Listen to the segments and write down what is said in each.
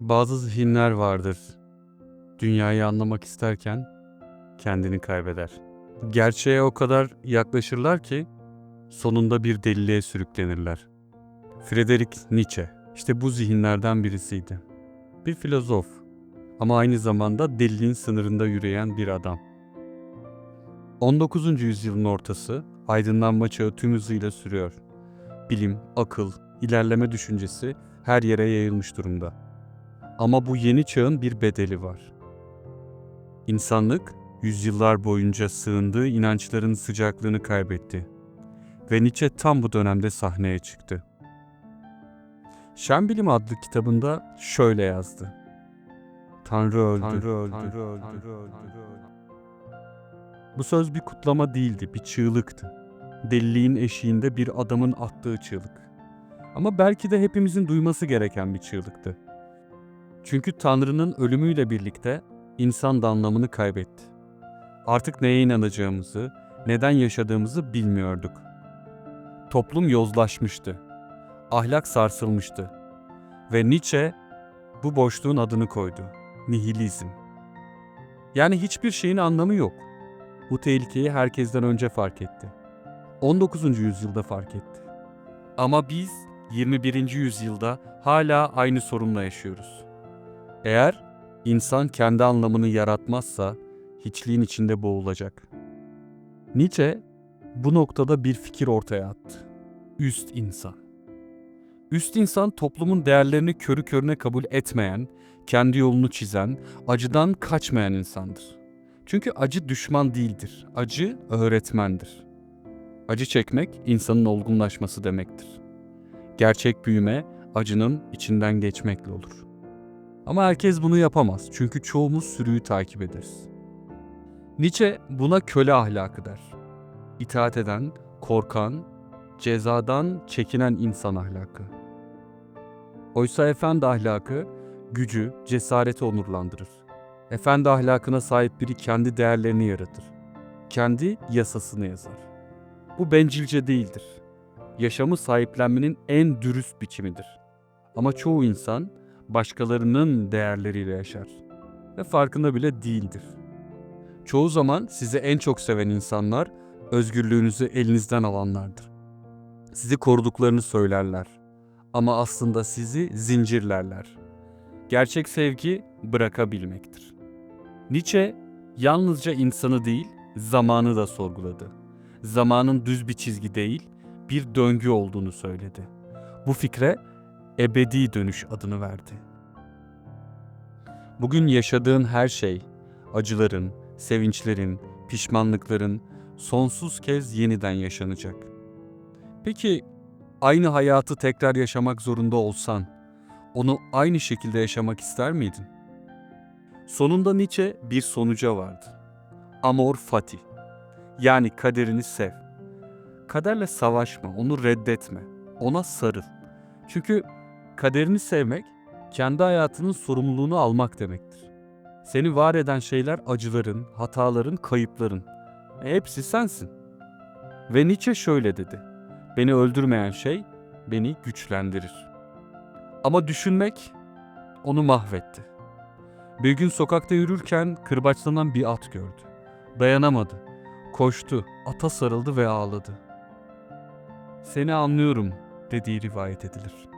Bazı zihinler vardır. Dünyayı anlamak isterken kendini kaybeder. Gerçeğe o kadar yaklaşırlar ki sonunda bir deliliğe sürüklenirler. Friedrich Nietzsche işte bu zihinlerden birisiydi. Bir filozof ama aynı zamanda deliliğin sınırında yürüyen bir adam. 19. yüzyılın ortası aydınlanma çağı tüm hızıyla sürüyor. Bilim, akıl, ilerleme düşüncesi her yere yayılmış durumda. Ama bu yeni çağın bir bedeli var. İnsanlık yüzyıllar boyunca sığındığı inançların sıcaklığını kaybetti. Ve Nietzsche tam bu dönemde sahneye çıktı. Şen Bilim adlı kitabında şöyle yazdı. Tanrı öldü. Tanrı öldü. Tanrı öldü. Bu söz bir kutlama değildi, bir çığlıktı. Deliliğin eşiğinde bir adamın attığı çığlık. Ama belki de hepimizin duyması gereken bir çığlıktı. Çünkü Tanrı'nın ölümüyle birlikte insan da anlamını kaybetti. Artık neye inanacağımızı, neden yaşadığımızı bilmiyorduk. Toplum yozlaşmıştı. Ahlak sarsılmıştı. Ve Nietzsche bu boşluğun adını koydu. Nihilizm. Yani hiçbir şeyin anlamı yok. Bu tehlikeyi herkesten önce fark etti. 19. yüzyılda fark etti. Ama biz 21. yüzyılda hala aynı sorunla yaşıyoruz. Eğer insan kendi anlamını yaratmazsa hiçliğin içinde boğulacak. Nietzsche bu noktada bir fikir ortaya attı. Üst insan. Üst insan toplumun değerlerini körü körüne kabul etmeyen, kendi yolunu çizen, acıdan kaçmayan insandır. Çünkü acı düşman değildir. Acı öğretmendir. Acı çekmek insanın olgunlaşması demektir. Gerçek büyüme acının içinden geçmekle olur. Ama herkes bunu yapamaz çünkü çoğumuz sürüyü takip ederiz. Nietzsche buna köle ahlakı der. İtaat eden, korkan, cezadan çekinen insan ahlakı. Oysa efendi ahlakı gücü, cesareti onurlandırır. Efendi ahlakına sahip biri kendi değerlerini yaratır. Kendi yasasını yazar. Bu bencilce değildir. Yaşamı sahiplenmenin en dürüst biçimidir. Ama çoğu insan başkalarının değerleriyle yaşar ve farkında bile değildir. Çoğu zaman sizi en çok seven insanlar özgürlüğünüzü elinizden alanlardır. Sizi koruduklarını söylerler ama aslında sizi zincirlerler. Gerçek sevgi bırakabilmektir. Nietzsche yalnızca insanı değil, zamanı da sorguladı. Zamanın düz bir çizgi değil, bir döngü olduğunu söyledi. Bu fikre ebedi dönüş adını verdi. Bugün yaşadığın her şey, acıların, sevinçlerin, pişmanlıkların sonsuz kez yeniden yaşanacak. Peki aynı hayatı tekrar yaşamak zorunda olsan, onu aynı şekilde yaşamak ister miydin? Sonunda Nietzsche bir sonuca vardı. Amor fati. Yani kaderini sev. Kaderle savaşma, onu reddetme. Ona sarıl. Çünkü kaderini sevmek, kendi hayatının sorumluluğunu almak demektir. Seni var eden şeyler acıların, hataların, kayıpların. E, hepsi sensin. Ve Nietzsche şöyle dedi. Beni öldürmeyen şey beni güçlendirir. Ama düşünmek onu mahvetti. Bir gün sokakta yürürken kırbaçlanan bir at gördü. Dayanamadı. Koştu, ata sarıldı ve ağladı. Seni anlıyorum dediği rivayet edilir.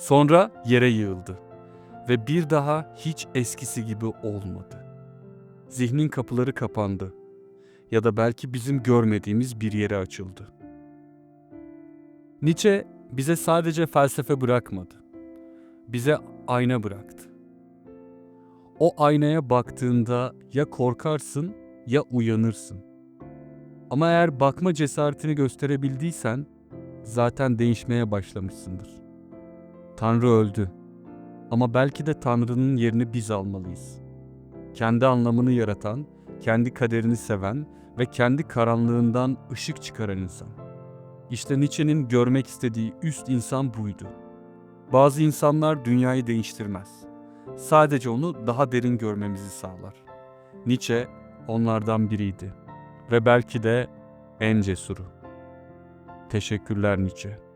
Sonra yere yığıldı ve bir daha hiç eskisi gibi olmadı. Zihnin kapıları kapandı ya da belki bizim görmediğimiz bir yere açıldı. Nietzsche bize sadece felsefe bırakmadı. Bize ayna bıraktı. O aynaya baktığında ya korkarsın ya uyanırsın. Ama eğer bakma cesaretini gösterebildiysen zaten değişmeye başlamışsındır. Tanrı öldü. Ama belki de Tanrı'nın yerini biz almalıyız. Kendi anlamını yaratan, kendi kaderini seven ve kendi karanlığından ışık çıkaran insan. İşte Nietzsche'nin görmek istediği üst insan buydu. Bazı insanlar dünyayı değiştirmez. Sadece onu daha derin görmemizi sağlar. Nietzsche onlardan biriydi ve belki de en cesuru. Teşekkürler Nietzsche.